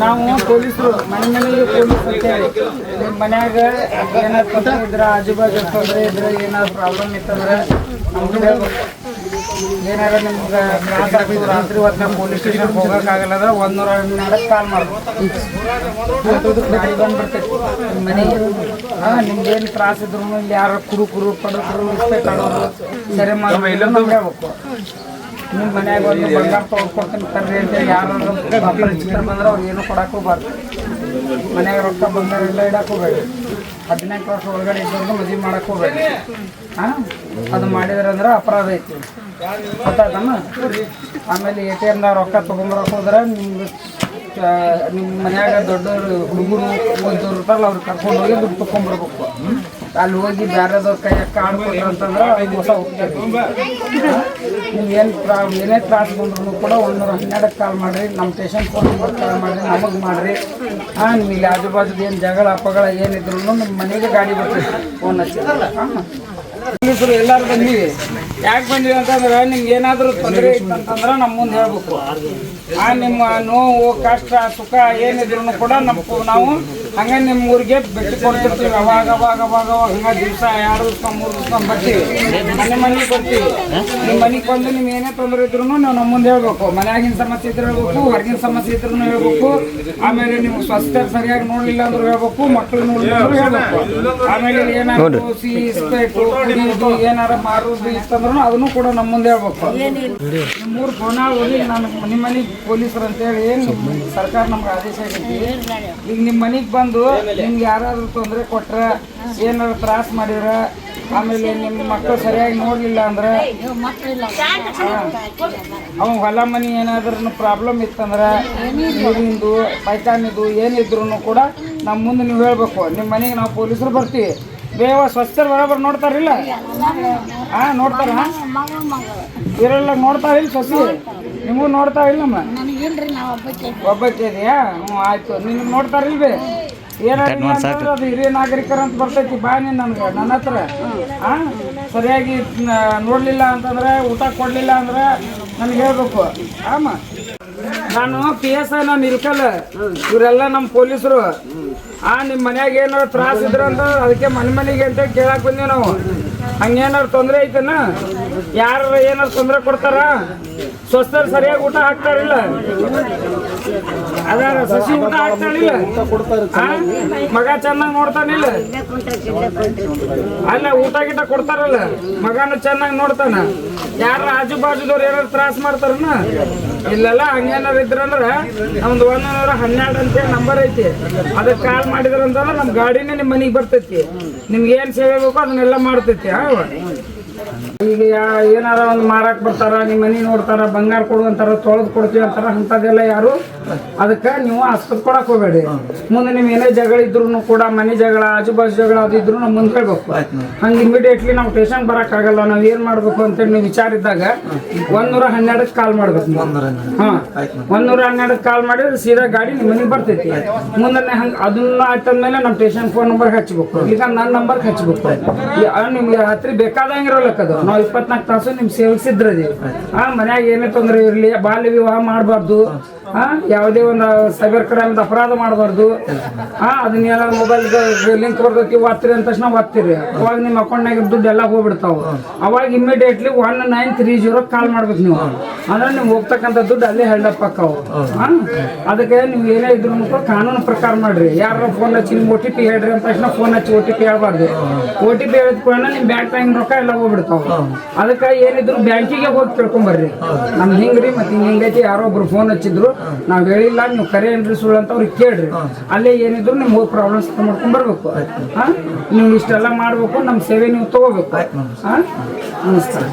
ನಾವು ಪೊಲೀಸರು, ಮನೆ ಮನೆಗೆ ಪೊಲೀಸ್ ಅಂತೇಳಿ ನಿಮ್ಮ ಮನ್ಯಾಗ ಏನಾದ್ರು ತೊಂದರೆ ಇದ್ರೆ ಆಜು ಬಾಜು ತೊಂದರೆ ಇದ್ರೆ ಏನಾದ್ರು ಪ್ರಾಬ್ಲಮ್ ಇತ್ತಂದ್ರೆ ಏನಾರ ನಿಮ್ಗೆ ತ್ರಾಸ ಆಗ್ತದೆ ರಾತ್ರಿ ಹೊತ್ತು ಪೊಲೀಸ್ ಸ್ಟೇಷನ್ ಹೋಗೋಕ್ಕಾಗಲ್ಲ ಅಂದ್ರೆ ಒಂದು ನೂರ ಹನ್ನೆರಡಕ್ಕೆ ಕಾಲ್ ಮಾಡ್ಬೋದು ಗಾಡಿ ಬಂದ್ಬಿಡ್ತೈತಿ. ನಿಮ್ಮ ಮನೆಗೆ. ಹಾಂ, ನಿಮ್ಗೆ ಏನು ತ್ರಾಸ ಇದ್ರು ಇಲ್ಲಿ ಯಾರು ಕುರು ಕುರು ಪಡೋದ್ರು ರಿಸ್ಪೆಕ್ಟ್ ಆಡೋರು ಸರಿ ಮಾಡಿ ನಮ್ಗೆ ಹೇಳ್ಬೇಕು. ನಿಮ್ಮ ಮನ್ಯಾಗ ಒಂದು ಬಂಗಾರ ತೊಗೊಂಡ್ಕೊಡ್ತೀನಿ ತರ್ರಿ ಅಂತ ಯಾರು ಅಪರಿಚಿತರು ಬಂದ್ರೆ ಅವ್ರು ಏನು ಕೊಡಕ್ಕೆ ಬಾರ್ದು ಮನ್ಯಾಗ ರೊಕ್ಕ ಬಂಗಾರ ಎಲ್ಲ ಇಡಕ್ಕೆ ಹೋಗ್ಬೇಡಿ ಹದಿನೆಂಟು ವರ್ಷ ಒಳಗಡೆ ಇದ್ದವ್ರಿಗೆ ಮದುವೆ ಮಾಡಕ್ಕೆ ಹೋಗ್ಬೇಡಿ ಹಾಂ? ಅದು ಮಾಡಿದ್ರೆ ಅಂದ್ರೆ ಅಪರಾಧ ಐತಿ. ಗೊತ್ತಾಯ್ತಮ್ಮ ಆಮೇಲೆ ಎ ಟಿ ಎಮ್ದಾಗ ರೊಕ್ಕ ತೊಗೊಂಬರಕ್ಕೆ ಹೋದ್ರೆ ನಿಮ್ಗೆ ನಿಮ್ಮ ಮನ್ಯಾಗ ದೊಡ್ಡವರು ಹುಡುಗರು ಓದೋರು ಇರ್ತಾರಲ್ಲ ಅವ್ರು ಕರ್ಕೊಂಡು ಹೋಗಿ ದುಡ್ಡು ತೊಗೊಂಬರ್ಬೇಕು. ಅಲ್ಲಿ ಹೋಗಿ ಬೇರೆದವ್ರ ಕಾಡು ಕೊಟ್ರು ಅಂತಂದ್ರೆ ಐದು ಮೋಸ ಹೋಗ್ತಾರೆ ನೀವು ಏನು ಪ್ರಾ ಏನೇ ತ್ರಾಸ ಬಂದ್ರು ಕೂಡ ಒಂದೂರ ಹನ್ನೆರಡಕ್ಕೆ ಕಾಲ್ ಮಾಡಿರಿ, ನಮ್ಮ ಸ್ಟೇಷನ್ ಫೋನ್ ನಂಬರ್ ಕಾಲ್ ಮಾಡಿರಿ, ನಮಗೆ ಮಾಡಿರಿ. ಹಾಂ, ನಿಮಗೆ ಆಜು ಬಾಜು ಏನು ಜಗಳ, ಅಪಗಳ ಏನಿದ್ರು ನಿಮ್ಮ ಮನೆಗೆ ಗಾಡಿ ಬರ್ತೀವಿ ಫೋನ್ ಹಚ್ಚಿ. ಹಾಂ. ಎಲ್ಲರೂ ಬಂದೀವಿ. ಯಾಕೆ ಬಂದೀವಿ ಅಂತಂದ್ರೆ ನಿಮ್ಗೆ ಏನಾದರೂ ತೊಂದರೆ ಇತ್ತಂತಂದ್ರೆ ನಮ್ಮ ಮುಂದೆ ಹೇಳ್ಬೇಕು. ಆ ನಿಮ್ಮ ನೋವು ಕಷ್ಟ ಸುಖ ಏನಿದ್ರು ಕೂಡ ನಮ್ಮ ನಾವು ಹಂಗೆ ನಿಮ್ಮ ಊರಿಗೆ ಭೇಟಿ ಕೊಡ್ತಿರ್ತೀವಿ. ಅವಾಗ ಅವಾಗ ಅವಾಗ ಅವಾಗ ಹಂಗೆ ದಿವಸ ಎರಡು ದಿವಸ ಮೂರು ದಿವಸ ಬರ್ತೀವಿ. ಮನೆ ಮನೆಗೆ ಬರ್ತೀವಿ. ನಿಮ್ಮ ಮನೆಗೆ ಬಂದು ನಿಮ್ಗೆ ಏನೇ ತೊಂದರೆ ಇದ್ರು ನೀವು ನಮ್ಮ ಮುಂದೆ ಹೇಳ್ಬೇಕು. ಮನೆಯಾಗಿನ ಸಮಸ್ಯೆ ಇದ್ರೆ ಹೇಳ್ಬೇಕು ಹೊರಗಿನ ಸಮಸ್ಯೆ ಇದ್ರು ಹೇಳ್ಬೇಕು. ಆಮೇಲೆ ನಿಮ್ಗೆ ಸ್ವಸ್ಥ ಸರಿಯಾಗಿ ನೋಡಲಿಲ್ಲ ಅಂದ್ರೆ ಹೇಳ್ಬೇಕು ಮಕ್ಕಳು ನೋಡಲಿಲ್ಲ ಅಂದ್ರೆ ಹೇಳ್ಬೇಕು. ಆಮೇಲೆ ಏನಾದ್ರು ಸಿ ಏನಾರ ಕುಡಿಯೋದು ಏನಾರ ಮಾರೋದು ಅದನ್ನು ಕೂಡ ನಮ್ಮ ಮುಂದೆ ಹೇಳ್ಬೇಕು. ಮೂರು ಗೋನಾಳ್ ಹೋಗಿ ನಾನು ನಿಮ್ಮ ಮನೆಗೆ ಪೊಲೀಸರು ಅಂತೇಳಿ ಹೇಳಿ ಸರ್ಕಾರ ನಮ್ಗೆ ಆದೇಶ ಆಗೈತಿ ಈಗ ನಿಮ್ಮ ಮನೆಗೆ ಬಂದು ನಿಮ್ಗೆ ಯಾರಾದ್ರೂ ತೊಂದರೆ ಕೊಟ್ರೆ ಏನಾದ್ರು ತ್ರಾಸ ಮಾಡಿದ್ರ ಆಮೇಲೆ ನಿಮ್ಮ ಮಕ್ಕಳು ಸರಿಯಾಗಿ ನೋಡಲಿಲ್ಲ ಅಂದ್ರೆ ಅವ ಹೊಲ ಮನಿ ಏನಾದ್ರೂ ಪ್ರಾಬ್ಲಮ್ ಇತ್ತಂದ್ರೆ ನೀರಿಂದು ಪೈತಾನಿದು ಏನಿದ್ರು ಕೂಡ ನಮ್ಮ ಮುಂದೆ ನೀವು ಹೇಳ್ಬೇಕು. ನಿಮ್ಮ ಮನೆಗೆ ನಾವು ಪೊಲೀಸರು ಬರ್ತೀವಿ. ಬೇವ ಸ್ವಚ್ಛರು ಬರೋಬರ್ ನೋಡ್ತಾರಿಲ್ಲ? ಹಾ ನೋಡ್ತಾರ? ಇರಲ್ಲ ನೋಡ್ತಾರಿಲ್ಲ ಸಸಿ? ನಿಮಗೂ ನೋಡ್ತಾ ಇಲ್ಲಮ್ಮ ನನಗಿಲ್ರಿ ನಾವು ಒಬ್ಬಕ್ಕೆ ಇದೆಯಾ? ಹ್ಞೂ ಆಯ್ತು. ನಿಮ್ಗೆ ನೋಡ್ತಾರಿಲ್ಲ ಬೇ ಏನಾದ್ರು ಅದು ಹಿರಿಯ ನಾಗರಿಕರ ಅಂತ ಬರ್ತೈತಿ ಬಾ ನೀನು ನನಗೆ ನನ್ನ ಹತ್ರ. ಹಾ ಸರಿಯಾಗಿ ನೋಡಲಿಲ್ಲ ನೋಡ್ಲಿಲ್ಲ ಅಂತಂದ್ರೆ ಊಟ ಕೊಡ್ಲಿಲ್ಲ ಅಂದ್ರೆ ನನಗೆ ಹೇಳ್ಬೇಕು. ಆಮ. ನಾನು ಪಿ ಎಸ್ ಐ ನಾನು ಇರ್ಕಲ್ಲ ಇವರೆಲ್ಲ ನಮ್ಮ ಪೊಲೀಸರು. ಆ ನಿಮ್ಮ ಮನ್ಯಾಗ ಏನಾರು ತ್ರಾಸ ಇದ್ರ ಅದಕ್ಕೆ ಮನೆ ಮನೆಗೆ ಅಂತ ಕೇಳಕ್ ಬಂದೀವಿ ನಾವು. ಹಂಗೇನಾರು ತೊಂದರೆ ಐತನ? ಯಾರ ಏನಾರು ತೊಂದರೆ ಕೊಡ್ತಾರ? ಸ್ವಸ್ಥರು ಸರಿಯಾಗಿ ಊಟ ಹಾಕ್ತಾರಿಲ್ಲ? ಅದಾರ ಸಸಿ ಊಟ ಹಾಕ್ತಾಳಿಲ್ಲ? ಮಗ ಚೆನ್ನಾಗಿ ನೋಡ್ತಾನಿಲ್ಲ? ಅಲ್ಲ ಊಟ ಗೀಟ ಕೊಡ್ತಾರಲ್ಲ? ಮಗನ ಚೆನ್ನಾಗಿ ನೋಡ್ತಾನ? ಯಾರ ಆಜು ಬಾಜುದವ್ರು ಏನಾರು ತ್ರಾಸ ಮಾಡ್ತಾರನ? ಇಲ್ಲೆಲ್ಲ ಹಂಗೇನಾರು ಇದ್ರಂದ್ರ ನಮ್ದು ಒಂದು ನೂರ ಹನ್ನೆರಡು ಅಂತ ನಂಬರ್ ಐತಿ. ಅದಕ್ಕೆ ಕಾಲ್ ಮಾಡಿದ್ರಂತಂದ್ರೆ ನಮ್ಮ ಗಾಡಿನೇ ನಿಮ್ಮ ಮನೆಗೆ ಬರ್ತೈತಿ. ನಿಮ್ಗೆ ಏನು ಸೇವೆ ಬೇಕೋ ಅದನ್ನೆಲ್ಲ ಮಾಡ್ತೈತಿ ಈಗ ಏನಾರ ಒಂದು ಮಾರಕ್ ಬರ್ತಾರ ನಿಮ್ಮ ಮನೆ ನೋಡ್ತಾರ ಬಂಗಾರ ಕೊಡು ಅಂತಾರ ತೊಳೆದು ಕೊಡ್ತೀವಿ ಅಂತಾರ ಅಂಥದ್ದೆಲ್ಲ ಯಾರು? ಅದಕ್ಕೆ ನೀವು ಆಸ್ಪತ್ರೆ ಕೊಡಕ್ ಹೋಗ್ಬೇಡಿ. ಮುಂದೆ ನೀವು ಏನೇ ಜಗಳ ಇದ್ರು ಕೂಡ ಮನೆ ಜಗಳ ಆಜು ಬಾಜು ಜಗಳ ಅದು ಇದ್ರು ನಮ್ಮ ಮುಂದೆ ಹೇಳ್ಬೇಕು. ಹಂಗೆ ಇಮಿಡಿಯೇಟ್ಲಿ ನಾವು ಬರಕ್ ಬರೋಕ್ಕಾಗಲ್ಲ ನಾವು ಏನು ಮಾಡ್ಬೇಕು ಅಂತೇಳಿ ನೀವು ವಿಚಾರ ಇದ್ದಾಗ ಒಂದೂರ ಹನ್ನೆರಡಕ್ಕೆ ಕಾಲ್ ಮಾಡ್ಬೇಕು ನೀವು. ಹಾಂ. ಒಂದೂರ ಹನ್ನೆರಡಕ್ಕೆ ಕಾಲ್ ಮಾಡಿದ್ರೆ ಸೀದಾ ಗಾಡಿ ನಿಮ್ಮ ಮನೆಗೆ ಬರ್ತೈತಿ. ಮುಂದೆ ಹಂಗೆ ಅದನ್ನ ಆಯ್ತಂದ್ಮೇಲೆ ನಮ್ಮ ಟೇಷನ್ ಫೋನ್ ನಂಬರ್ ಹಚ್ಬೇಕು. ಈಗ ನನ್ನ ನಂಬರ್ಗೆ ಹಚ್ಬೇಕು. ನಿಮ್ಗೆ ಹತ್ರ ಬೇಕಾದಂಗೆ ಇರೋಲಕ್ಕ ಅದು ನಾವು ಇಪ್ಪತ್ನಾಲ್ಕು ತಾಸು ನಿಮ್ ಸೇವಿಸಿದ್ರದಿ ಆ ಮನ್ಯಾಗ ಏನೇ ತೊಂದರೆ ಇರಲಿ ಬಾಲ್ಯ ವಿವಾಹ ಮಾಡಬಾರ್ದು. ಆ ಯಾವುದೇ ಒಂದು ಸೈಬರ್ ಕ್ರೈಮ್ ಅಪರಾಧ ಮಾಡಬಾರ್ದು. ಆ ಅದನ್ನೆಲ್ಲ ಮೊಬೈಲ್ ಲಿಂಕ್ ಬರ್ತೈತಿ ಒತ್ತಿರಿ ಅಂದ ತಕ್ಷಣ ಒತ್ತಿರಿ. ಅವಾಗ ನಿಮ್ಮ ಅಕೌಂಟ್ನಾಗ ದುಡ್ಡು ಎಲ್ಲ ಹೋಗ್ಬಿಡ್ತಾವ. ಅವಾಗ immediately one nine three zero call ಮಾಡ್ಬೇಕು ನೀವು. ಅಂದ್ರೆ ನೀವು ಹೋಗ್ತಕ್ಕಂಥ ದುಡ್ಡು ಅಲ್ಲೇ ಹೆಲ್ಡಪ್ ಆಕ್ಕಾವು ಆ? ಅದಕ್ಕೆ ನೀವು ಏನೇ ಇದ್ರು ಮುಖ ಕಾನೂನು ಪ್ರಕಾರ ಮಾಡ್ರಿ. ಯಾರು ಫೋನ್ ಹಚ್ಚಿ ನಿಮ್ಗೆ ಒ ಟಿ ಪಿ ಹೇಳ್ರಿ ಅಂತ ತಕ್ಷಣ ಫೋನ್ ಹಚ್ಚಿ ಒ ಟಿ ಪಿ ಹೇಳ್ಬಾರ್ದು. ಒ ಟಿ ಪಿ ಹೇಳಿದ ಕೂಡ ನಿಮ್ಮ ಬ್ಯಾಂಕ್ ಟೈಮ್ ರೊಕ್ಕ ಎಲ್ಲ ಹೋಗ್ಬಿಡ್ತಾವ. ಅದಕ್ಕೆ ಏನಿದ್ರು ಬ್ಯಾಂಕಿಗೆ ಹೋಗಿ ತಿಳ್ಕೊಂಬರ್ರಿ. ನಮ್ ಹಿಂಗ್ರಿ ಮತ್ತೆ ಹಿಂಗ್ ಹಿಂಗೈತಿ ಯಾರೋ ಒಬ್ರು ಫೋನ್ ಹಚ್ಚಿದ್ರು. ನಾವ್ ಹೇಳಿಲ್ಲ ನೀವು ಕರೆ ಏನ್ರಿ ಸುಳ್ಳು ಅಂತ ಅವ್ರಿಗೆ ಕೇಳ್ರಿ. ಅಲ್ಲೇ ಏನಿದ್ರು ನಿಮ್ ಹೋಗಿ ಪ್ರಾಬ್ಲಮ್ಸ್ ಮಾಡ್ಕೊಂಡ್ ಬರ್ಬೇಕು ಹಾ? ನೀವು ಇಷ್ಟೆಲ್ಲ ಮಾಡ್ಬೇಕು ನಮ್ ಸೇವೆ ನೀವು ತಗೋಬೇಕು. ಹಾ? ನಮಸ್ಕಾರ